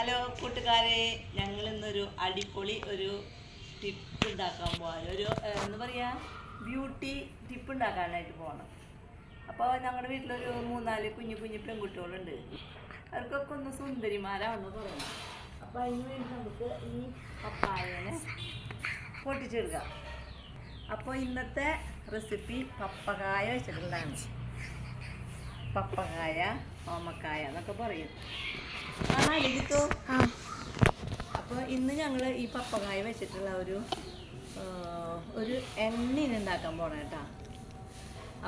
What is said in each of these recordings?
Hello കൂട്ടുകാരെ ഞങ്ങൾ ഇന്നൊരു അടിപൊളി ഒരു ടിപ്പ് ഉണ്ടാക്കാൻ പോകാൻ ഒരു എന്താ പറയുക ബ്യൂട്ടി ടിപ്പ് ഉണ്ടാക്കാനായിട്ട് പോകണം അപ്പോൾ ഞങ്ങളുടെ വീട്ടിലൊരു മൂന്നാൽ കുഞ്ഞു കുഞ്ഞു പെൺകുട്ടികളുണ്ട്. അവർക്കൊക്കെ ഒന്ന് സുന്ദരിമാരാണെന്ന് തോന്നുന്നു അപ്പോൾ അതിന് വേണ്ടി നമുക്ക് ഈ പപ്പായനെ പൊട്ടിച്ചെടുക്കാം. അപ്പോൾ ഇന്നത്തെ റെസിപ്പി പപ്പകായ വെച്ചിട്ടുള്ളതാണ്. പപ്പകായ ഓമക്കായ എന്നൊക്കെ പറയും. അപ്പോൾ ഇന്ന് ഞങ്ങൾ ഈ പപ്പകായ വെച്ചിട്ടുള്ള ഒരു ഒരു എണ്ണ ഉണ്ടാക്കാൻ പോണ കേട്ടാ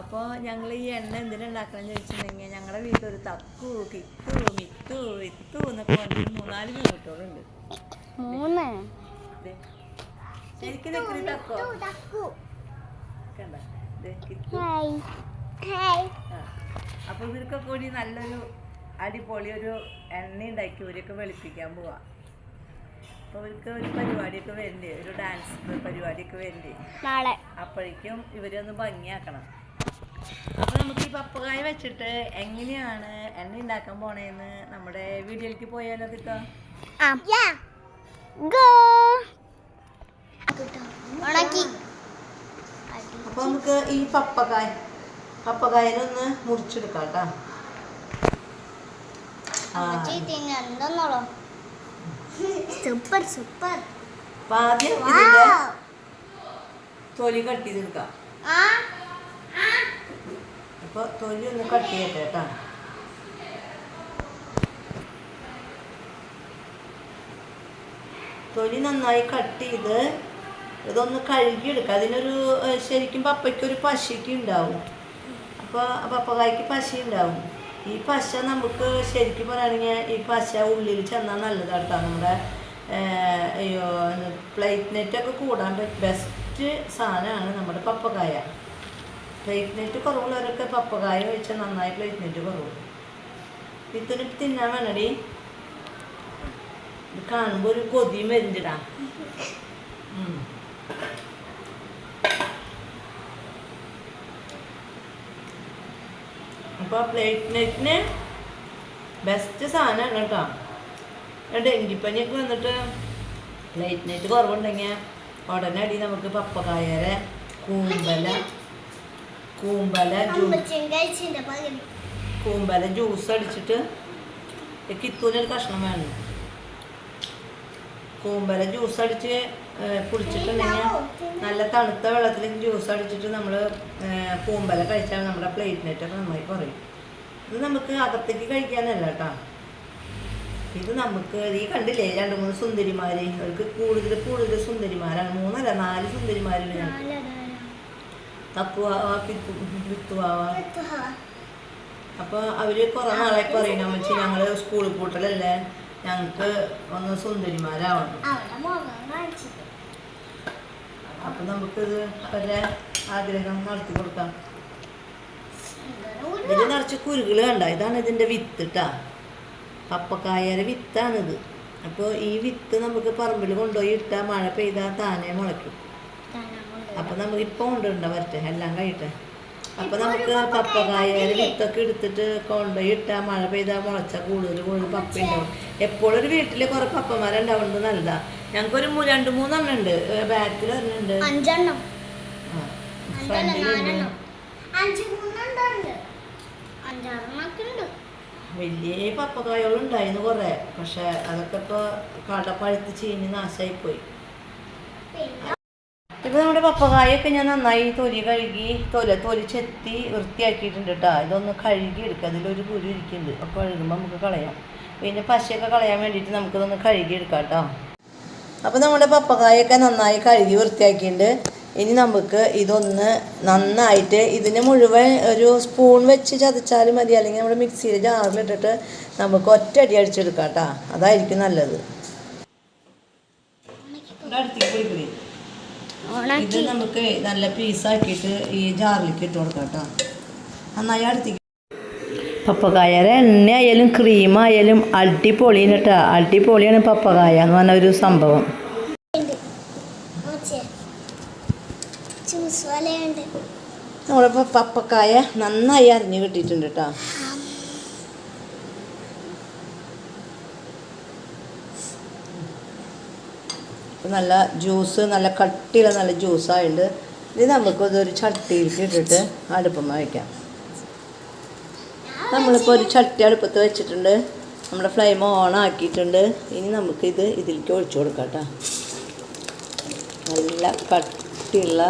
അപ്പോൾ ഞങ്ങൾ ഈ എണ്ണ എന്തിനുണ്ടാക്കണം ചോദിച്ചിട്ടുണ്ടെങ്കിൽ ഞങ്ങളുടെ വീട്ടിൽ ഒരു തക്കു കിത്തു മിത്തു വിത്തു എന്നൊക്കെ പറഞ്ഞിട്ട് മൂന്നാൽ പെൺകുട്ടികളുണ്ട് മൂന്ന്. ശരിക്കും തക്കോ? കണ്ട. അപ്പൊ ഇവർക്കൊക്കെ കൂടി നല്ലൊരു അടിപൊളി ഒരു എണ്ണ ഉണ്ടാക്കി ഇവരൊക്കെ വെളുപ്പിക്കാൻ പോവാ. അപ്പൊ ഇവർക്ക് ഒരു പരിപാടിയൊക്കെ വരണ്ടേ? ഒരു ഡാൻസ് പരിപാടിയൊക്കെ വരണ്ടേ? നാളെ. അപ്പോഴേക്കും ഇവരൊന്ന് ഭംഗിയാക്കണം. അപ്പൊ നമുക്ക് ഈ പപ്പകായ വെച്ചിട്ട് എങ്ങനെയാണ് എണ്ണ ഉണ്ടാക്കാൻ പോണേന്ന് നമ്മുടെ വീഡിയോയിലേക്ക് പോയാലോ കിട്ടോ ആ. ഗോ ഉണക്കി. അപ്പൊ നമുക്ക് ഈ പപ്പകായ പപ്പകായനൊന്ന് മുറിച്ചെടുക്കാം കേട്ടാ. Super super. അപ്പൊ ആദ്യം ഇതിന്റെ തൊലി കട്ട് ചെയ്തെടുക്കാം. ആ. അപ്പോൾ തൊലി ഒന്ന് കട്ട് ചെയ്യട്ടെ കേട്ടോ. തൊലി നന്നായി കട്ട് ചെയ്ത് ഇതൊന്ന് കഴുകി കഴുകിയെടുക്കുക അതിനൊരു ശരിക്കും പപ്പയ്ക്കൊരു ഒരു പശയ്ക്ക് ഉണ്ടാവും. അപ്പോൾ പപ്പകായ്ക്ക് പശി ഉണ്ടാവും. ഈ പശ നമുക്ക് ശരിക്കും പറയുകയാണെങ്കിൽ ഈ പശ ഉള്ളിൽ ചെന്നാൽ നല്ലതാണ് കേട്ടോ നമ്മുടെ അയ്യോ പ്ലേറ്റ് നെറ്റൊക്കെ കൂടാൻ ബെസ്റ്റ് സാധനമാണ് നമ്മുടെ പപ്പക്കായ പ്ലേറ്റ് നെറ്റ് കുറവുള്ളവരൊക്കെ പപ്പക്കായ വെച്ചാൽ നന്നായി പ്ലേറ്റ് നെറ്റ് കുറവ്. ഇതിന് തിന്നാൻ വേണടി. കാണുമ്പോൾ ഒരു കൊതിയും വരുന്നിടാ അപ്പോൾ പ്ലേറ്റ് നെറ്റിന് ബെസ്റ്റ് സാധനമാണ് കേട്ടോ. ഡെങ്കിപ്പനിയൊക്കെ വന്നിട്ട് പ്ലേറ്റ് കുറവുണ്ടെങ്കിൽ ഉടനെ അടി നമുക്ക് പപ്പക്കായരെ കൂമ്പല കൂമ്പല കൂമ്പല ജ്യൂസ് അടിച്ചിട്ട് കിത്തൂനൊരു കഷ്ണം വേണം. കൂമ്പല ജ്യൂസ് അടിച്ച് കുടിച്ചിട്ടുണ്ടെങ്കിൽ നല്ല തണുത്ത വെള്ളത്തിൽ ജ്യൂസ് അടിച്ചിട്ട് നമ്മൾ പൂമ്പല കഴിച്ചാൽ നമ്മുടെ പ്ലേറ്റ് നെറ്റൊക്കെ നന്നായി കുറയും. ഇത് നമുക്ക് അകത്തേക്ക് കഴിക്കാനല്ല കേട്ടോ. ഇത് നമുക്ക് ഈ കണ്ടില്ലേ രണ്ട് മൂന്ന് സുന്ദരിമാര് അവർക്ക് കൂടുതൽ കൂടുതൽ സുന്ദരിമാരാണ്. മൂന്നല്ല നാല് സുന്ദരിമാരുണ്ട് ഞങ്ങൾക്ക്. തക്കുവാവ പിത്തു വിത്തുവാവ അപ്പോൾ അവർ കുറേ നാളെ പറയുന്ന വെച്ച് ഞങ്ങൾ സ്കൂളിൽ പൂട്ടലല്ലേ? ഞങ്ങൾക്ക് ഒന്ന് സുന്ദരിമാരാവണം. അപ്പം നമുക്കിത് അവരുടെ ആഗ്രഹം നടത്തി കൊടുക്കാം. ഇതിൽ നിറച്ച് കുരുകൾ കണ്ട? ഇതാണ് ഇതിന്റെ വിത്ത് കേട്ടാ പപ്പക്കായയുടെ വിത്താണിത്. അപ്പോൾ ഈ വിത്ത് നമുക്ക് പറമ്പിൽ കൊണ്ടുപോയി ഇട്ടാൽ മഴ പെയ്താൽ താനെ മുളയ്ക്കും. അപ്പം നമുക്ക് ഇപ്പോൾ കൊണ്ടുണ്ട വരട്ടെ? എല്ലാം കഴിയട്ടെ? അപ്പം നമുക്ക് പപ്പക്കായയുടെ വിത്തൊക്കെ എടുത്തിട്ട് കൊണ്ടുപോയി ഇട്ടാൽ മഴ പെയ്താൽ മുളച്ച കൂടുതൽ കൂടുതൽ പപ്പ ഉണ്ടാവും എപ്പോഴും ഒരു വീട്ടിൽ കുറേ പപ്പന്മാരുണ്ടാവുന്നത് നല്ലതാ. ഞങ്ങൾക്കൊരു രണ്ട് മൂന്നെണ്ണം ഉണ്ട്. ബാക്കിൽ ഒരെണ്ണുണ്ട്. അഞ്ചെണ്ണം. വലിയ പപ്പക്കായകളുണ്ടായിരുന്നു കുറേ. പക്ഷെ അതൊക്കെ ഇപ്പൊ കടപ്പഴുത്ത് പഴുത്ത് ചീഞ്ഞ് നാശമായി പോയി ഇപ്പൊ നമ്മുടെ പപ്പക്കായൊക്കെ ഞാൻ നന്നായി തൊലി കഴുകി തൊല തൊലി ചെത്തി വൃത്തിയാക്കിയിട്ടുണ്ട് കേട്ടോ ഇതൊന്ന് കഴുകി എടുക്കുക അതിലൊരു കുരു ഇരിക്കുന്നുണ്ട്. അപ്പോൾ കഴുകുമ്പോൾ നമുക്ക് കളയാം. പിന്നെ പശയൊക്കെ കളയാൻ വേണ്ടിയിട്ട് നമുക്കിതൊന്ന് കഴുകി എടുക്കാം കേട്ടോ അപ്പോൾ നമ്മുടെ പപ്പക്കായൊക്കെ നന്നായി കഴുകി വൃത്തിയാക്കിയിട്ടുണ്ട്. ഇനി നമുക്ക് ഇതൊന്ന് നന്നായിട്ട് ഇതിന് മുഴുവൻ ഒരു സ്പൂൺ വെച്ച് ചതച്ചാലും മതി. അല്ലെങ്കിൽ നമ്മുടെ മിക്സിയിൽ ജാറിലിട്ടിട്ട് നമുക്ക് ഒറ്റയടി അടിച്ചെടുക്കാം കേട്ടോ. അതായിരിക്കും നല്ലത്. ഇത് നമുക്ക് നല്ല പീസാക്കിയിട്ട് ഈ ജാറിലേക്ക് ഇട്ട് കൊടുക്കാം കേട്ടോ. നന്നായി അടുത്തേക്ക് പപ്പക്കായര എണ്ണ ആയാലും ക്രീം ആയാലും അടിപൊളിയാണ് കേട്ടോ അടിപൊളിയാണ് പപ്പക്കായ എന്ന് പറഞ്ഞ ഒരു സംഭവം. നമ്മളിപ്പോൾ പപ്പക്കായ നന്നായി അറിഞ്ഞു കിട്ടിയിട്ടുണ്ട് കേട്ടോ. നല്ല ജ്യൂസ് നല്ല കട്ടിയുള്ള നല്ല ജ്യൂസായുണ്ട് ഇത് നമുക്ക് ഇതൊരു ചട്ടിയിലേക്ക് ഇട്ടിട്ട് അടുപ്പം വയ്ക്കാം നമ്മളിപ്പോൾ ഒരു ചട്ടി അടുപ്പത്ത് വെച്ചിട്ടുണ്ട്. നമ്മുടെ ഫ്ലെയിം ഓൺ ആക്കിയിട്ടുണ്ട്. ഇനി നമുക്കിത് ഇതിലേക്ക് ഒഴിച്ചു കൊടുക്കാം കേട്ടോ നല്ല കട്ടിയുള്ള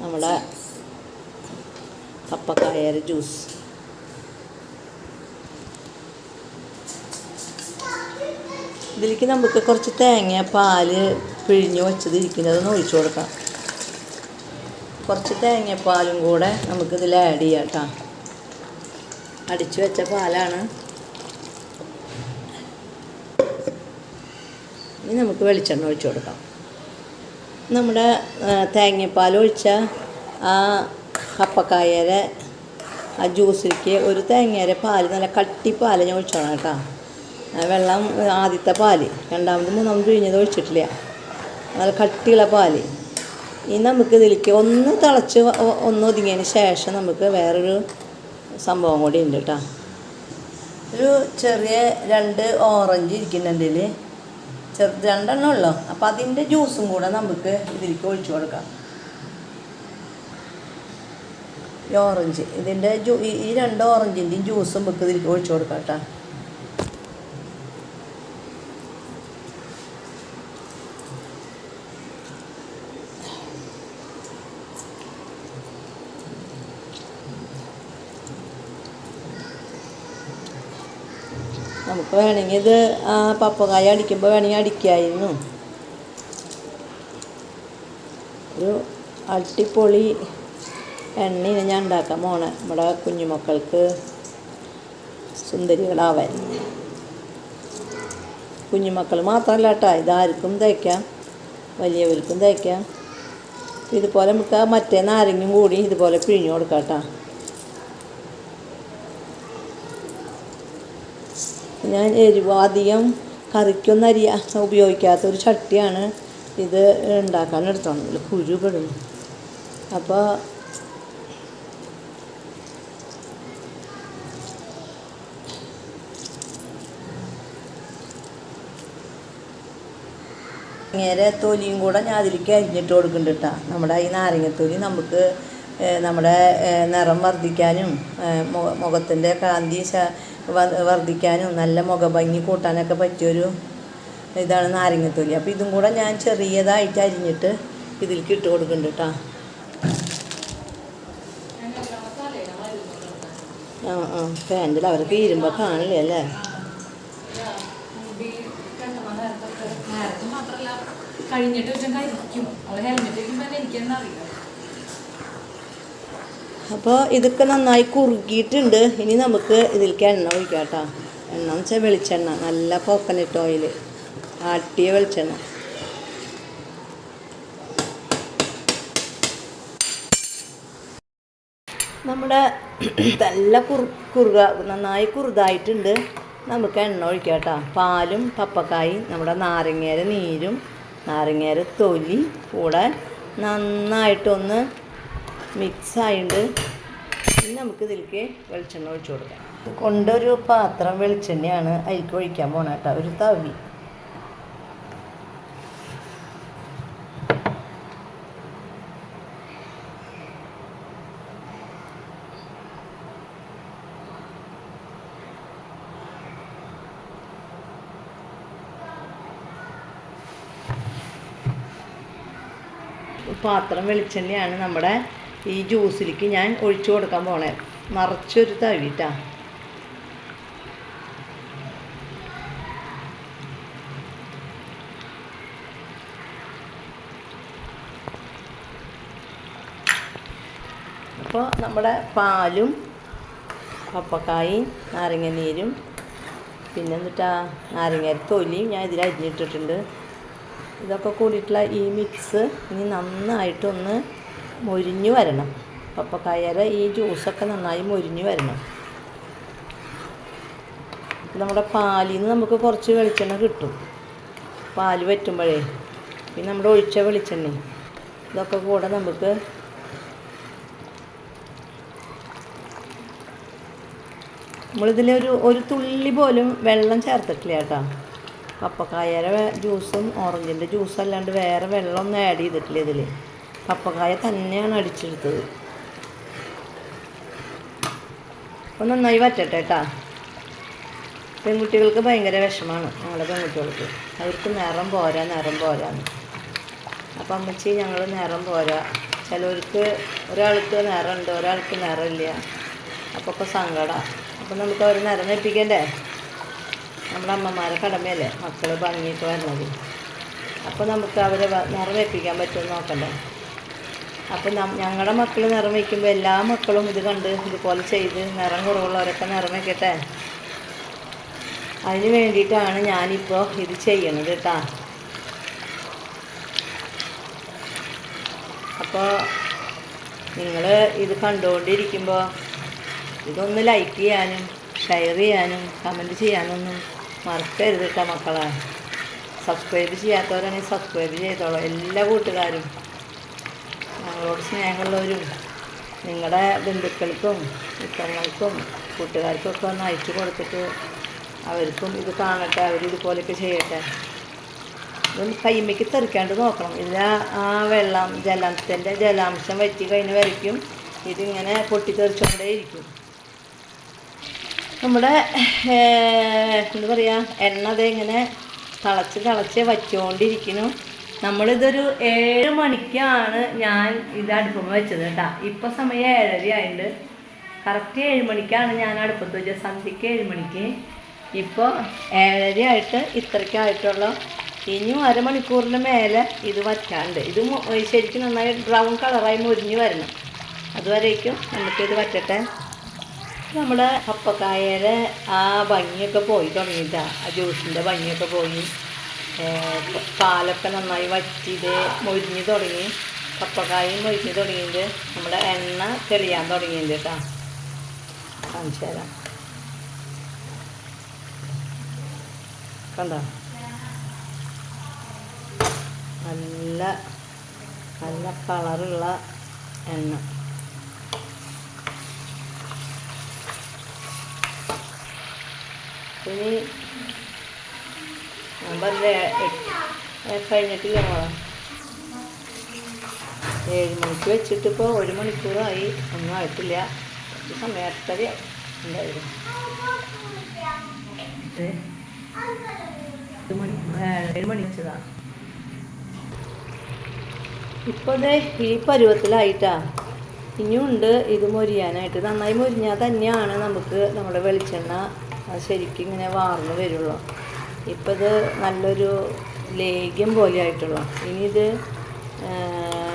നമ്മുടെ കപ്പക്കായ ജ്യൂസ് ഇതിലേക്ക് നമുക്ക് കുറച്ച് തേങ്ങ പാൽ പിഴിഞ്ഞ് വെച്ചത് ഒഴിച്ചു കൊടുക്കാം. കുറച്ച് തേങ്ങാപ്പാലും കൂടെ നമുക്കിതിൽ ആഡ് ചെയ്യാം കേട്ടോ അടിച്ചു വെച്ച പാലാണ്. ഇനി നമുക്ക് വെളിച്ചെണ്ണ ഒഴിച്ചു കൊടുക്കാം. നമ്മുടെ തേങ്ങാപ്പാൽ ഒഴിച്ച ആ കപ്പക്കായരെ ആ ജ്യൂസിലേക്ക് ഒരു തേങ്ങയുടെ പാൽ നല്ല കട്ടി പാൽ ഞാൻ ഒഴിച്ചോണം കേട്ടോ. വെള്ളം ആദ്യത്തെ പാൽ രണ്ടാമത് മൂന്നാമത് പിഴിഞ്ഞത് ഒഴിച്ചിട്ടില്ല. നല്ല കട്ടിയുള്ള പാൽ ഇനി നമുക്ക് ഇതിലേക്ക് ഒന്ന് തിളച്ച് ഒന്ന് ഒതുങ്ങിയതിന് ശേഷം നമുക്ക് വേറൊരു സംഭവം കൂടി ഉണ്ട് കേട്ടോ ഒരു ചെറിയ രണ്ട് ഓറഞ്ച് ഇരിക്കുന്നുണ്ട് ഇതിൽ ചെറു രണ്ടെണ്ണം ഉള്ളു? അപ്പം അതിന്റെ ജ്യൂസും കൂടെ നമുക്ക് ഇതിലേക്ക് ഒഴിച്ചു കൊടുക്കാം. ഈ ഓറഞ്ച് ഇതിന്റെ ഈ രണ്ട് ഓറഞ്ചിന്റെയും ജ്യൂസും നമുക്ക് ഇതിലേക്ക് ഒഴിച്ചു കൊടുക്കാം കേട്ടോ വേണമെങ്കിൽ ഇത് ആ പപ്പകായ അടിക്കുമ്പോൾ വേണമെങ്കിൽ അടിക്കായിരുന്നു. ഒരു അടിപൊളി എണ്ണ ഞാൻ ഉണ്ടാക്കാൻ പോണേ. നമ്മുടെ കുഞ്ഞുമക്കൾക്ക് സുന്ദരികളാവാൻ. കുഞ്ഞുമക്കൾ മാത്രമല്ല കേട്ടോ ഇതാർക്കും തയ്ക്കാം വലിയവർക്കും തയ്ക്കാം ഇതുപോലെ നമുക്ക് മറ്റേ നാരങ്ങയും കൂടി ഇതുപോലെ പിഴിഞ്ഞു കൊടുക്കാം കേട്ടോ ഞാൻ എരിവ് അധികം കറിക്കൊന്നും അരി ഉപയോഗിക്കാത്ത ഒരു ചട്ടിയാണ് ഇത് ഉണ്ടാക്കാൻ എടുത്തോണ്ട് കുരു അപ്പോൾ നേരെ തൊലിയും കൂടെ ഞാൻ അതിലേക്ക് അരിഞ്ഞിട്ട് കൊടുക്കുന്നുണ്ട് കേട്ടോ നമ്മുടെ ഈ നാരങ്ങത്തൊലി നമുക്ക് നമ്മുടെ നിറം വർദ്ധിക്കാനും മുഖത്തിന്റെ കാന്തി വർദ്ധിക്കാനും നല്ല മുഖഭംഗി കൂട്ടാനൊക്കെ പറ്റിയൊരു ഇതാണ് നാരങ്ങത്തൊലി. അപ്പോൾ ഇതും കൂടെ ഞാൻ ചെറിയതായിട്ട് അരിഞ്ഞിട്ട് ഇതിലേക്ക് ഇട്ട് കൊടുക്കുന്നുണ്ട് കേട്ടോ ആ ആ ഫാൻഡിൽ അവർക്ക് ഇരുമ്പോൾ കാണില്ലേ അല്ലേ? കഴിഞ്ഞിട്ട് കരിക്കും അവൾ ഹെൽമെറ്റ് വയ്ക്കുമ്പോൾ എനിക്കെന്നെ അറിയാം. അപ്പോൾ ഇതൊക്കെ നന്നായി കുറുകിയിട്ടുണ്ട്. ഇനി നമുക്ക് ഇതിലേക്ക് എണ്ണ ഒഴിക്കാം കേട്ടോ എണ്ണ എന്ന് വെച്ചാൽ വെളിച്ചെണ്ണ. നല്ല കോക്കനട്ട് ഓയിൽ ആട്ടിയ വെളിച്ചെണ്ണ. നമ്മുടെ നല്ല കുറു കുറുക നന്നായി കുറുതായിട്ടുണ്ട്. നമുക്ക് എണ്ണ ഒഴിക്കാം കേട്ടോ പാലും പപ്പക്കായും നമ്മുടെ നാരങ്ങേര നീരും നാരങ്ങേര തൊലി കൂടെ നന്നായിട്ടൊന്ന് മിക്സ് ആയിട്ട് ഇനി നമുക്ക് ഇതിലേക്ക് വെളിച്ചെണ്ണ ഒഴിച്ചു കൊടുക്കാം. കൊണ്ടൊരു പാത്രം വെളിച്ചെണ്ണയാണ് അതിലേക്ക് ഒഴിക്കാൻ പോണ കേട്ടോ ഒരു തവി. പാത്രം വെളിച്ചെണ്ണയാണ് നമ്മുടെ ഈ ജ്യൂസിലേക്ക് ഞാൻ ഒഴിച്ചു കൊടുക്കാൻ പോണേ നിറച്ചൊരു തവിട്ടാ. അപ്പോൾ നമ്മുടെ പാലും പപ്പക്കായും നാരങ്ങനീരും പിന്നെ എന്നിട്ടാ നാരങ്ങ തൊലിയും ഞാൻ ഇതിൽ അരിഞ്ഞിട്ടിട്ടുണ്ട്. ഇതൊക്കെ കൂടിയിട്ടുള്ള ഈ മിക്സ് ഇനി നന്നായിട്ടൊന്ന് മൊരിഞ്ഞു വരണം. പപ്പക്കായയുടെ ഈ ജ്യൂസൊക്കെ നന്നായി മൊരിഞ്ഞു വരണം. നമ്മുടെ പാലിൽ നിന്ന് നമുക്ക് കുറച്ച് വെളിച്ചെണ്ണ കിട്ടും. പാൽ വറ്റുമ്പോഴേ. പിന്നെ നമ്മുടെ ഒഴിച്ച വെളിച്ചെണ്ണ. ഇതൊക്കെ കൂടെ നമുക്ക് നമ്മളിതിൽ ഒരു തുള്ളി പോലും വെള്ളം ചേർത്തിട്ടില്ല കേട്ടോ. പപ്പക്കായയുടെ ജ്യൂസും ഓറഞ്ചിന്റെ ജ്യൂസും അല്ലാണ്ട് വേറെ വെള്ളമൊന്നും ആഡ് ചെയ്തിട്ടില്ല ഇതിൽ പപ്പക്കായ തന്നെയാണ് അടിച്ചെടുത്തത്. അപ്പം നന്നായി വറ്റട്ടെ കേട്ടാ. പെൺകുട്ടികൾക്ക് ഭയങ്കര വിഷമാണ് ഞങ്ങളുടെ പെൺകുട്ടികൾക്ക്. അവർക്ക് നിറം പോരാ നിറം പോരാന്ന്. അപ്പം അമ്മച്ചി ഞങ്ങൾ നിറം പോരാ. ചിലവർക്ക് ഒരാൾക്ക് നിറമുണ്ട് ഒരാൾക്ക് നിറമില്ല. അപ്പോൾ ഇപ്പോൾ സങ്കടം. അപ്പം നമുക്ക് അവർ നിറം വെപ്പിക്കണ്ടേ നമ്മുടെ അമ്മമാരെ കടമയല്ലേ? മക്കൾ ഭംഗിയിട്ട് വരണത്. അപ്പോൾ നമുക്ക് അവരെ നിറം വെപ്പിക്കാൻ പറ്റുമെന്ന് നോക്കണ്ടേ? അപ്പം ഞങ്ങളുടെ മക്കൾ നിറം വയ്ക്കുമ്പോൾ എല്ലാ മക്കളും ഇത് കണ്ട് ഇതുപോലെ ചെയ്ത് നിറം കുറവുള്ളവരൊക്കെ നിറം വയ്ക്കട്ടെ അതിന് വേണ്ടിയിട്ടാണ് ഞാനിപ്പോൾ ഇത് ചെയ്യണത് കേട്ടാ. അപ്പോൾ നിങ്ങൾ ഇത് കണ്ടുകൊണ്ടിരിക്കുമ്പോൾ ഇതൊന്ന് ലൈക്ക് ചെയ്യാനും ഷെയർ ചെയ്യാനും കമന്റ് ചെയ്യാനൊന്നും മറക്കരുത് കേട്ടോ മക്കളെ. സബ്സ്ക്രൈബ് ചെയ്യാത്തവരാണെങ്കിൽ സബ്സ്ക്രൈബ് ചെയ്തോളൂ. എല്ലാ കൂട്ടുകാരും. ഞങ്ങളോട് സ്നേഹമുള്ളവരും നിങ്ങളുടെ ബന്ധുക്കൾക്കും മിത്രങ്ങൾക്കും കൂട്ടുകാർക്കും ഒക്കെ ഒന്ന് അയച്ചു കൊടുത്തിട്ട് അവർക്കും ഇത് കാണട്ടെ അവരിതുപോലെയൊക്കെ ചെയ്യട്ടെ. ഇതൊന്ന് കൈമയ്ക്ക് തെറിക്കാണ്ട് നോക്കണം. ഇല്ല ആ വെള്ളം ജലത്തിന്റെ ജലാംശം വറ്റി കഴിഞ്ഞ വരയ്ക്കും. ഇതിങ്ങനെ പൊട്ടിത്തെറിച്ചുകൊണ്ടേ ഇരിക്കും നമ്മുടെ എന്താ പറയുക എണ്ണ ഇങ്ങനെ തിളച്ച് തിളച്ച് വച്ചുകൊണ്ടിരിക്കുന്നു നമ്മളിതൊരു ഏഴ് മണിക്കാണ് ഞാൻ ഇത് അടുപ്പുമ്പോൾ വെച്ചത് കേട്ടോ. ഇപ്പൊ സമയം ഏഴര ആയിണ്ട്. കറക്റ്റ് ഏഴ് മണിക്കാണ് ഞാൻ അടുപ്പത്ത് വെച്ചത്. സന്ധ്യയ്ക്ക് ഏഴ് മണിക്ക്. ഇപ്പോൾ ഏഴര ആയിട്ട് ഇത്രയ്ക്കായിട്ടുള്ള ഇനിയും അരമണിക്കൂറിന് മേലെ ഇത് വറ്റാണ്ട്. ഇത് ശരിക്കും നന്നായി ബ്രൗൺ കളറായി മുരിഞ്ഞ് വരണം. അതുവരേക്കും നമുക്കിത് വറ്റട്ടെ. നമ്മുടെ അപ്പക്കായയുടെ ആ ഭംഗിയൊക്കെ പോയി തുടങ്ങിയിട്ടാ. ആ ജ്യൂസിന്റെ ഭംഗിയൊക്കെ പോയി. പാലൊക്കെ നന്നായി വറ്റിയത് മൊരിഞ്ഞ് തുടങ്ങി. കപ്പക്കായും മൊരിഞ്ഞ് തുടങ്ങിയിട്ട് നമ്മുടെ എണ്ണ തെളിയാൻ തുടങ്ങിയിട്ടുണ്ട് കേട്ടോ. കാണിച്ചു കണ്ടോ? നല്ല നല്ല കളറുള്ള എണ്ണ. ഇനി കഴിഞ്ഞിട്ടില്ല. മോളെ ഏഴ് മണിക്ക് വെച്ചിട്ട് ഇപ്പോൾ ഒരു മണിക്കൂറായി. ഒന്നും ആയിട്ടില്ല. കുറച്ച് സമയം എട്ടരയാവും എന്തായാലും ഏ? എട്ട് ഏഴ് മണി വെച്ചതാ. ഇപ്പോൾ ദേ ഈ പരുവത്തിലായിട്ടാ. ഇനിയുണ്ട് ഇത് മൊരിയാനായിട്ട്. നന്നായി മൊരിഞ്ഞാൽ തന്നെയാണ് നമുക്ക് നമ്മുടെ വെളിച്ചെണ്ണ ശരിക്കും ഇങ്ങനെ വാർന്ന് വരുള്ളൂ. ഇപ്പം ഇത് നല്ലൊരു ലേഗ്യം പോലെ ആയിട്ടുള്ള ഇനി ഇത്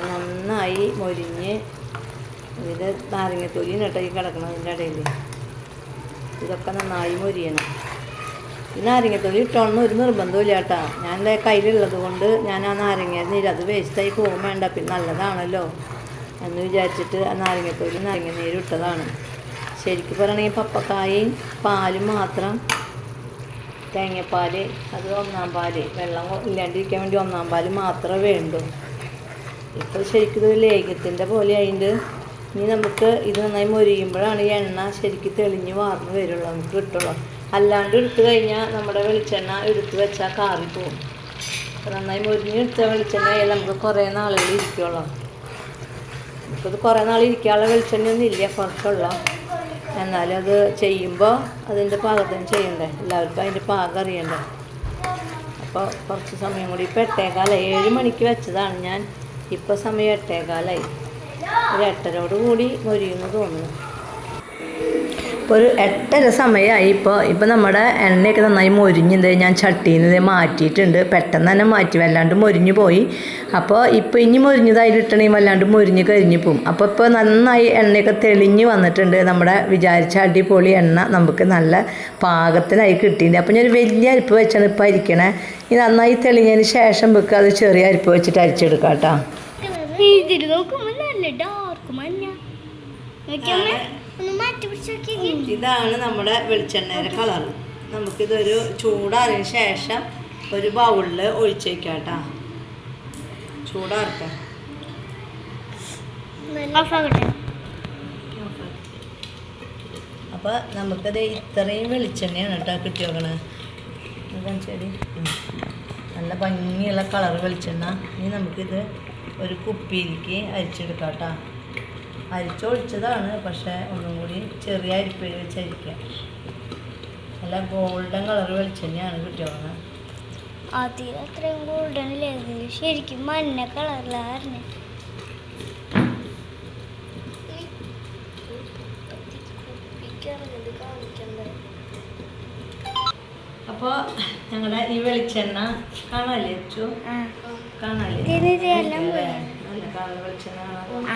നന്നായി മൊരിഞ്ഞ് ഇത് നാരങ്ങത്തൊലിയും കേട്ടോ ഈ കിടക്കണതിന്റെ ഇടയിൽ ഇതൊക്കെ നന്നായി മൊരിയണം. ഈ നാരങ്ങത്തൊലി ഇട്ടോണം ഒരു നിർബന്ധമില്ല കേട്ടോ. ഞാൻ എന്റെ കയ്യിലുള്ളത് കൊണ്ട് ഞാൻ ആ നാരങ്ങ നീര് അത് വേസ്റ്റായി പോകും വേണ്ട. പിന്നെ നല്ലതാണല്ലോ എന്ന് വിചാരിച്ചിട്ട് ആ നാരങ്ങത്തൊലി നാരങ്ങ നീര് ഇട്ടതാണ്. ശരിക്കും പറയണമെങ്കിൽ പപ്പക്കായയും പാലും മാത്രം തേങ്ങാപ്പാൽ അത് ഒന്നാം പാൽ. വെള്ളം ഇല്ലാണ്ടിരിക്കാൻ വേണ്ടി ഒന്നാം പാൽ മാത്രമേ വേണ്ടൂ. ഇപ്പോൾ ശരിക്കും ഇത് ലേഖ്യത്തിന്റെ പോലെ ആയിട്ട് ഇനി നമുക്ക് ഇത് നന്നായി മൊരിയുമ്പോഴാണ് ഈ എണ്ണ ശരിക്കും തെളിഞ്ഞ് വാർന്ന് വരുള്ളൂ. നമുക്ക് കിട്ടുള്ളൂ. അല്ലാണ്ട് എടുത്തു കഴിഞ്ഞാൽ നമ്മുടെ വെളിച്ചെണ്ണ എടുത്ത് വെച്ചാൽ കാറി പോകും നന്നായി മൊരിഞ്ഞ് എടുത്ത വെളിച്ചെണ്ണ ആയാൽ നമുക്ക് കുറേ നാളുകൾ ഇരിക്കുള്ളൂ. നമുക്കത് കുറേ നാൾ ഇരിക്കാനുള്ള വെളിച്ചെണ്ണയൊന്നും ഇല്ല കുറച്ചുള്ള. എന്നാലും അത് ചെയ്യുമ്പോൾ അതിന്റെ പാകത്തിന് ചെയ്യണ്ടേ? എല്ലാവർക്കും അതിന്റെ പാകം അറിയണ്ടേ? അപ്പോൾ കുറച്ച് സമയം കൂടി ഇപ്പോൾ എട്ടേകാലായി. ഏഴ് മണിക്ക് വെച്ചതാണ് ഞാൻ. ഇപ്പോൾ സമയം എട്ടേകാലായി. ഒരു എട്ടരോട് കൂടി മൊരിയെന്ന് തോന്നുന്നു. ഇപ്പോൾ ഒരു എട്ടര സമയമായി ഇപ്പോൾ ഇപ്പോൾ നമ്മുടെ എണ്ണയൊക്കെ നന്നായി മൊരിഞ്ഞത് ഞാൻ ചട്ടിയിൽ നിന്ന് മാറ്റിയിട്ടുണ്ട്. പെട്ടെന്ന് തന്നെ മാറ്റി. വല്ലാണ്ട് മൊരിഞ്ഞു പോയി. അപ്പോൾ ഇപ്പോൾ ഇനി മൊരിഞ്ഞതായി ഇട്ടണമെങ്കിൽ വല്ലാണ്ട് മൊരിഞ്ഞ് കരിഞ്ഞു പോകും അപ്പോൾ ഇപ്പോൾ നന്നായി എണ്ണയൊക്കെ തെളിഞ്ഞ് വന്നിട്ടുണ്ട്. നമ്മുടെ വിചാരിച്ച അടിപൊളി എണ്ണ നമുക്ക് നല്ല പാകത്തിനായി കിട്ടിയിട്ടുണ്ട്. അപ്പോൾ ഞാൻ വലിയ അരിപ്പ് വെച്ചാണ് ഇപ്പോൾ അരിക്കണേ. ഇത് നന്നായി തെളിഞ്ഞതിന് ശേഷം വെക്കുക അത് ചെറിയ അരിപ്പ് വെച്ചിട്ട് അരിച്ചെടുക്കാം കേട്ടോ ഡാർക്ക് മഞ്ഞ നോക്കിയമ്മേ ഒന്ന് മാറ്റി പിടിച്ച് നോക്കിയേ ഇതാണ് നമ്മുടെ വെളിച്ചെണ്ണയുടെ കളർ നമുക്കിതൊരു ചൂടാറിന് ശേഷം ഒരു ബൗളിൽ ഒഴിച്ചേക്കാം കേട്ടോ ചൂടാർക്കാം അപ്പോൾ നമുക്കത് ഇത്രയും വെളിച്ചെണ്ണയാണ് കേട്ടോ കിട്ടി നോക്കണേ ചെടി നല്ല ഭംഗിയുള്ള കളർ വെളിച്ചെണ്ണ. ഇനി നമുക്കിത് ഒരു കുപ്പിയിലേക്ക് അരിച്ചെടുക്കാം കേട്ടോ അരിച്ചൊഴിച്ചതാണ് പക്ഷേ ഒന്നും കൂടി ചെറിയ അരിപ്പയിൽ വെച്ച് നല്ല ഗോൾഡൻ കളർ വെളിച്ചെണ്ണയാണ് കിട്ടിയോന്ന് ആദ്യം അത്രയും ഗോൾഡൻ ഇല്ലായിരുന്നു ശരിക്കും മഞ്ഞ കളറിലായിരുന്നു അപ്പോൾ ഞങ്ങളുടെ ഈ വെളിച്ചെണ്ണ കാണാല്ലേ അച്ചു? കാണാല്ലേ? അല്ലേ? വെളിച്ചെണ്ണ കാണാം.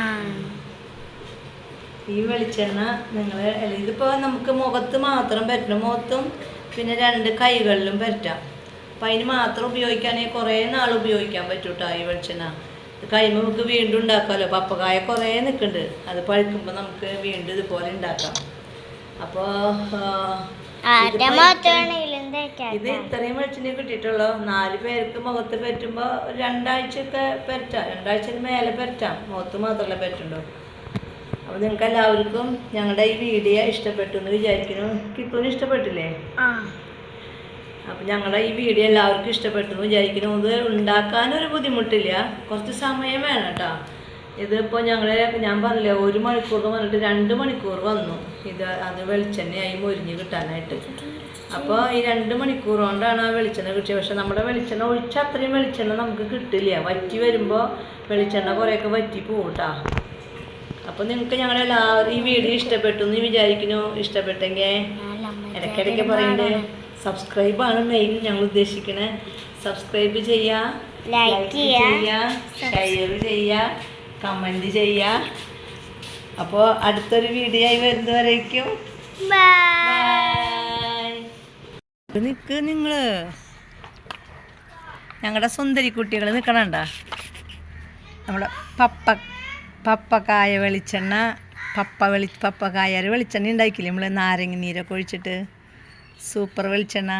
ഈ വെളിച്ചെണ്ണ നിങ്ങൾ ഇതിപ്പോൾ നമുക്ക് മുഖത്ത് മാത്രം പറ്റണം. മുഖത്തും പിന്നെ രണ്ട് കൈകളിലും പറ്റാം. അപ്പം അതിന് മാത്രം ഉപയോഗിക്കുകയാണെങ്കിൽ കുറേ നാൾ ഉപയോഗിക്കാൻ പറ്റും കേട്ടോ ഈ വെളിച്ചെണ്ണ? ഇത് കഴിയുമ്പോൾ നമുക്ക് വീണ്ടും ഉണ്ടാക്കാമല്ലോ പപ്പക്കായ കുറേ നിൽക്കുന്നുണ്ട് അത് പഴുക്കുമ്പോൾ നമുക്ക് വീണ്ടും ഇതുപോലെ ഉണ്ടാക്കാം. അപ്പോൾ ഇത് ഇത്രയും വെളിച്ചെണ്ണ കിട്ടിയിട്ടുള്ളൂ. നാല് പേർക്ക് മുഖത്ത് പറ്റുമ്പോൾ രണ്ടാഴ്ചയൊക്കെ പറ്റാം. രണ്ടാഴ്ചയിൽ മേലെ പറ്റാം. മുഖത്ത് മാത്രമല്ല പറ്റുള്ളൂ. അപ്പോൾ നിങ്ങൾക്ക് എല്ലാവർക്കും ഞങ്ങളുടെ ഈ വീഡിയോ ഇഷ്ടപ്പെട്ടു എന്ന് വിചാരിക്കുന്നു. കിട്ടുവിന് ഇഷ്ടപ്പെട്ടില്ലേ? അപ്പം ഞങ്ങളുടെ ഈ വീഡിയോ എല്ലാവർക്കും ഇഷ്ടപ്പെട്ടു എന്ന് വിചാരിക്കുന്നു. ഇത് ഉണ്ടാക്കാനൊരു ബുദ്ധിമുട്ടില്ല. കുറച്ച് സമയം വേണം കേട്ടോ. ഇതിപ്പോൾ ഞങ്ങളെ ഞാൻ പറഞ്ഞില്ലേ ഒരു മണിക്കൂർ വന്നിട്ട് പറഞ്ഞിട്ട് രണ്ട് മണിക്കൂർ വന്നു. ഇത് അത് വെളിച്ചെണ്ണയായി മൊരിഞ്ഞ് കിട്ടാനായിട്ട്. അപ്പോൾ ഈ രണ്ട് മണിക്കൂർ കൊണ്ടാണ് ആ വെളിച്ചെണ്ണ കിട്ടിയത്. പക്ഷെ നമ്മുടെ വെളിച്ചെണ്ണ ഒഴിച്ച അത്രയും വെളിച്ചെണ്ണ നമുക്ക് കിട്ടില്ല. വറ്റി വരുമ്പോൾ വെളിച്ചെണ്ണ കുറേയൊക്കെ വറ്റി പോകും പോകട്ടാ അപ്പോൾ നിങ്ങൾക്ക് ഞങ്ങളുടെ എല്ലാവരും ഈ വീഡിയോ ഇഷ്ടപ്പെട്ടു എന്ന് വിചാരിക്കുന്നു. ഇഷ്ടപ്പെട്ടെങ്കിൽ ഇടയ്ക്കിടയ്ക്ക് സബ്സ്ക്രൈബ് സബ്സ്ക്രൈബാണ് മെയിൻ ഞങ്ങൾ ഉദ്ദേശിക്കണേ. സബ്സ്ക്രൈബ് ചെയ്യുക ലൈക്ക് ചെയ്യുക, ഷെയർ ചെയ്യുക കമന്റ് ചെയ്യുക അപ്പോ അടുത്തൊരു വീഡിയോ ആയി വരുന്നവരേക്കും നിക്ക് നിങ്ങൾ ഞങ്ങളുടെ സുന്ദരി കുട്ടികൾ നിക്കണണ്ട? നമ്മുടെ പപ്പ പപ്പക്കായ വെളിച്ചെണ്ണ പപ്പ വെളി പപ്പക്കായ ഒരു വെളിച്ചെണ്ണ ഉണ്ടാക്കിയില്ലേ നമ്മൾ നാരങ്ങ നീരൊക്കെ ഒഴിച്ചിട്ട്. സൂപ്പർ വെളിച്ചെണ്ണ.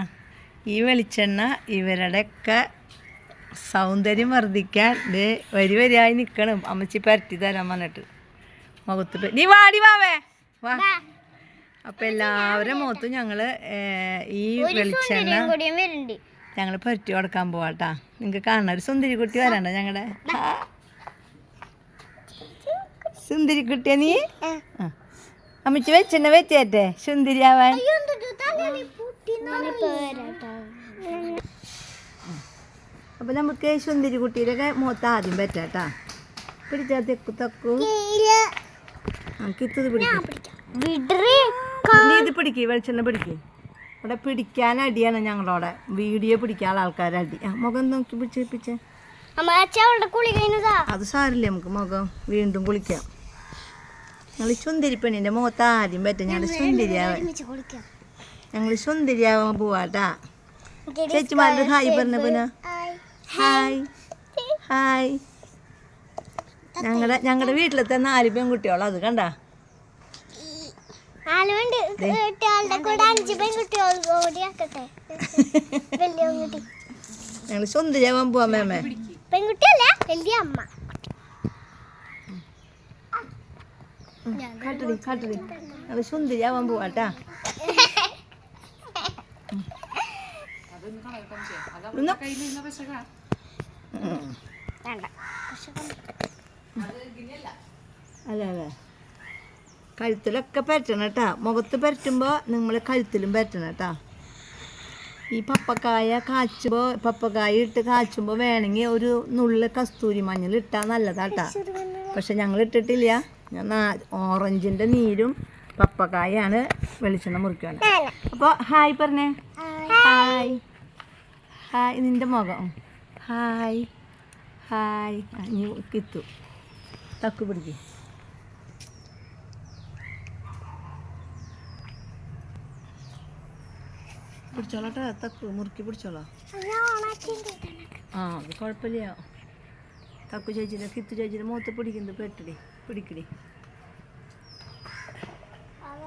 ഈ വെളിച്ചെണ്ണ ഇവരുടെയൊക്കെ സൗന്ദര്യം വർദ്ധിക്കാൻ ഇത് വരി വരിയായി നിൽക്കണം അമ്മച്ചി പരത്തി തരാൻ വന്നിട്ട് മുഖത്ത് നീ വാടി വാവേ. വാ. അപ്പം എല്ലാവരുടെ മുഖത്തും ഞങ്ങൾ ഈ വെളിച്ചെണ്ണ ഞങ്ങൾ പരത്തി കൊടുക്കാൻ പോവാട്ടാ. നിങ്ങൾക്ക് കാണാൻ ഒരു സുന്ദരി കുട്ടി വരണ്ട ഞങ്ങളുടെ സുന്ദരി കുട്ടിയാ നീ. അമ്മച്ചി വെച്ചെണ്ണ വെച്ചേറ്റേ സുന്ദരിയാവാൻ അപ്പൊ നമുക്ക് സുന്ദരി കുട്ടിയുടെ മുഖത്ത് ആദ്യം പറ്റാട്ടാ. പിടിച്ചാ തെക്കു തക്കു. നമുക്ക് ഇത് പിടിക്കും. വിടറി നീ ഇത് പിടിക്ക് വെളിച്ചെണ്ണ പിടിക്കി. ഇവിടെ പിടിക്കാൻ അടിയാണ് ഞങ്ങളോടെ. വീഡിയോ പിടിക്കാൻ ആൾക്കാരെ അടി. ആ മുഖം നോക്കി പിടിച്ച് പിടിച്ചേ. അത് സാരില്ല നമുക്ക് മുഖം വീണ്ടും കുളിക്കാം. ഞങ്ങൾ സുന്ദരി പെണ്ണിന്റെ മുഖത്ത് ആദ്യം പറ്റും ഞങ്ങൾ ചുന്തിരിയാവാൻ ഞങ്ങൾ സുന്ദരിയാവാൻ പോവാട്ടാ. ചേച്ചിമാരുടെ ഹായ് പറഞ്ഞ പിന്നെ? ഹായ്. ഹായ്. ഞങ്ങളുടെ ഞങ്ങളുടെ വീട്ടിലത്തെ നാല് പെൺകുട്ടികളോ. അത് കണ്ട? ഞങ്ങൾ സുന്ദരിയാവാൻ പോവാ മേമേ. പെൺകുട്ടിയല്ല വലിയ അമ്മ. കാട്ടടി കാട്ടടി ഞങ്ങൾ സുന്ദരിയാവാൻ പോവാട്ടാ അതെ അതെ കഴുത്തിലൊക്കെ പരറ്റണം കേട്ടാ മുഖത്ത് പരറ്റുമ്പോൾ നിങ്ങൾ കഴുത്തിലും പരറ്റണം കേട്ടാ ഈ പപ്പക്കായ കാച്ചുമ്പോൾ പപ്പക്കായ ഇട്ട് കാച്ചുമ്പോൾ വേണമെങ്കിൽ ഒരു നുള്ളു കസ്തൂരി മഞ്ഞൾ ഇട്ടാൽ നല്ലതാട്ടാ പക്ഷെ ഞങ്ങൾ ഇട്ടിട്ടില്ല. ഞാൻ ഓറഞ്ചിന്റെ ഓറഞ്ചിന്റെ നീരും പപ്പക്കായാണ് വെളിച്ചെണ്ണ മുറിക്കുകയാണ് അപ്പോൾ ഹായ് പറഞ്ഞേ. ഹായ്. ഹായ്. നിന്റെ മുഖം. ഹായ്. ഹായ്. നീ കിത്തു തക്കു പിടിക്ക്. പിടിച്ചോളട്ടെ തക്കു മുറുക്കി പിടിച്ചോളാം. ആ അത് കുഴപ്പമില്ല. തക്കു ചേച്ചിന്റെ കിത്തു ചേച്ചിന്റെ മുഖത്ത് പിടിക്കുന്നത് പെട്ടടി പിടിക്കണേ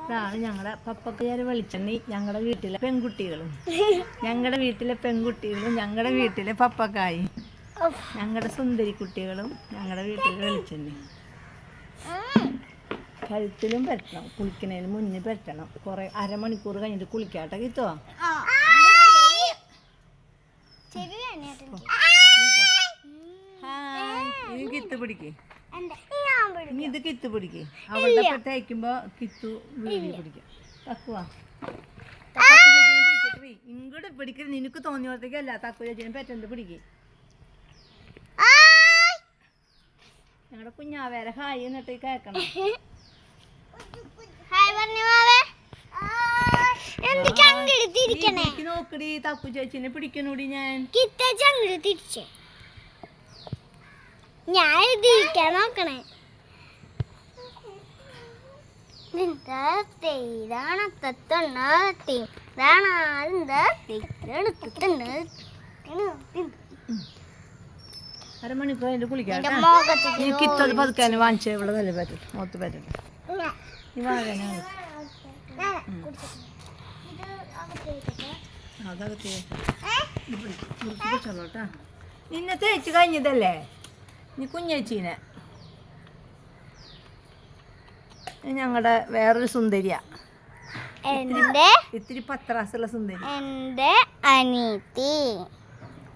ഇതാണ് ഞങ്ങളെ പപ്പക്കാർ വെളിച്ചെണ്ണി ഞങ്ങളുടെ വീട്ടിലെ പെൺകുട്ടികളും. ഞങ്ങളുടെ വീട്ടിലെ പെൺകുട്ടികളും ഞങ്ങളുടെ വീട്ടിലെ പപ്പക്കായി. ഞങ്ങളുടെ സുന്ദരി കുട്ടികളും ഞങ്ങളുടെ വീട്ടിലെ വെളിച്ചെണ്ണി. കഴുത്തിലും പരട്ടണം കുളിക്കുന്നതിന് മുന്നേ പരട്ടണം കുറെ അരമണിക്കൂർ കഴിഞ്ഞിട്ട് കുളിക്കാട്ട കിട്ടോ? കിത്ത് പിടിക്കേ. ഇനി ഇത് കിത്തു പിടിക്കേ. അവളുടെ ഇപ്പൊ തേക്കുമ്പോ കിത്തു പിടിക്കാം. തക്കുവാ. ഇങ്ങോട്ട് പിടിക്കരുത്. നിനക്ക് തോന്നിയോടത്തേക്കല്ല തക്കു ചേച്ചിനെ പറ്റുന്നത് പിടിക്കേ. ഞങ്ങളുടെ കുഞ്ഞാവേരെ ഹായ് എന്നിട്ട് കേക്കണം. നോക്കടി. തക്കു ചേച്ചിനെ പിടിക്കണോടി ഞാൻ. കിത്ത ചങ്കിട് തിരിച്ചേ. ഞാൻ ഇതിരിക്കാൻ നോക്കണേ. ഇതാണ് തത്തണ്ണ ഇതാണ് അരമണിക്കൂർ കുളിക്കാം ഈ കിത്തത് പതുക്കാൻ വാങ്ങിച്ച. ഇവിടെ നല്ല മൊത്തം പറ്റില്ല ഈ അതകത്ത് നിന്നെ തേച്ച് കഴിഞ്ഞതല്ലേ? നീ കുഞ്ഞേച്ചീനെ. ഞങ്ങളുടെ വേറൊരു സുന്ദരിയ. എന്റെ ഇത്തിരി പത്രാസുള്ള സുന്ദരി. എന്റെ അനീതി.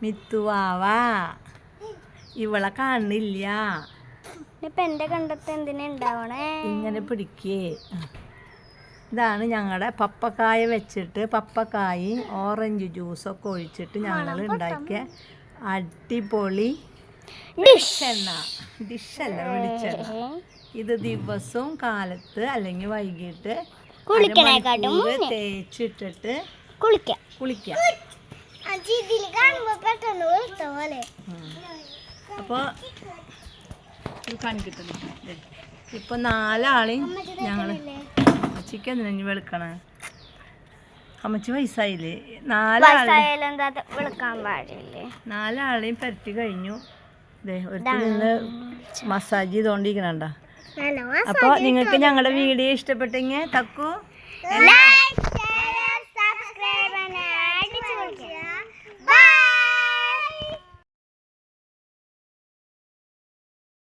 മിത്തുവാവ ഇവളെ കാണില്ല. ഇപ്പൊ എന്റെ കണ്ടത്ത് എന്തിനാ ഉണ്ടാവണേ ഇങ്ങനെ പിടിക്കേ. ഇതാണ് ഞങ്ങളുടെ പപ്പക്കായ വെച്ചിട്ട് പപ്പക്കായി ഓറഞ്ച് ജ്യൂസൊക്കെ ഒഴിച്ചിട്ട് ഞങ്ങൾ ഉണ്ടാക്കിയ അടിപൊളി ഡിഷ്. എണ്ണ ഡിഷല്ല വെളിച്ചെണ്ണ. ഇത് ദിവസവും കാലത്ത് അല്ലെങ്കിൽ വൈകിട്ട് കുളിക്കണേക്കാട്ടും തേച്ചിട്ടിട്ട് കുളിക്കാം. കുളിക്കാം. അപ്പോൾ ഇപ്പൊ നാലാളെയും ഞങ്ങൾ അമ്മച്ചിക്ക് എന്തിനു വെളുക്കണേ? അമ്മച്ചി വയസ്സായില്ലേ? നാലാളെ നാലാളെയും പരത്തി കഴിഞ്ഞു. ഒരു മസാജ് ചെയ്തോണ്ടിരിക്കണണ്ട അപ്പോൾ നിങ്ങൾക്ക് ഞങ്ങളുടെ വീഡിയോ ഇഷ്ടപ്പെട്ടെങ്കിൽ തക്കു